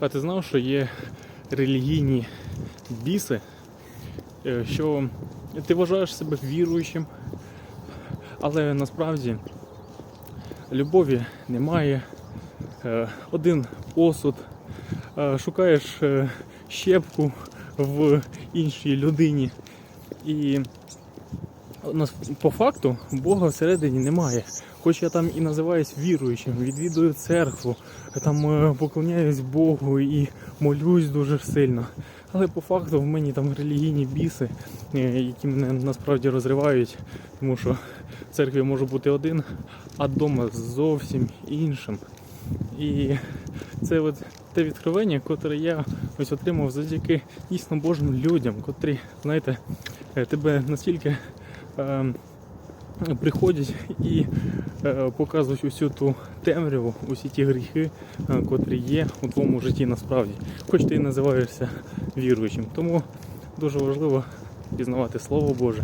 А ти знав, що є релігійні біси, е, що ти вважаєш себе віруючим, але насправді любові немає. Е, Один осуд, Е, шукаєш щепку в іншій людині. І по факту Бога всередині немає. Хоч я там і називаюсь віруючим, відвідую церкву, там е, поклоняюсь Богу і молюсь дуже сильно. Але по факту в мені там релігійні біси, е, які мене насправді розривають, тому що в церкві я можу бути один, а вдома зовсім іншим. І це от те відкривання, котре я ось отримав завдяки дійсно Божим людям, котрі, знаєте, е, тебе настільки приходять і е, показують усю ту темряву, усі ті гріхи, е, котрі є у твоєму житті насправді. Хоч ти і називаєшся віруючим. Тому дуже важливо пізнавати Слово Боже,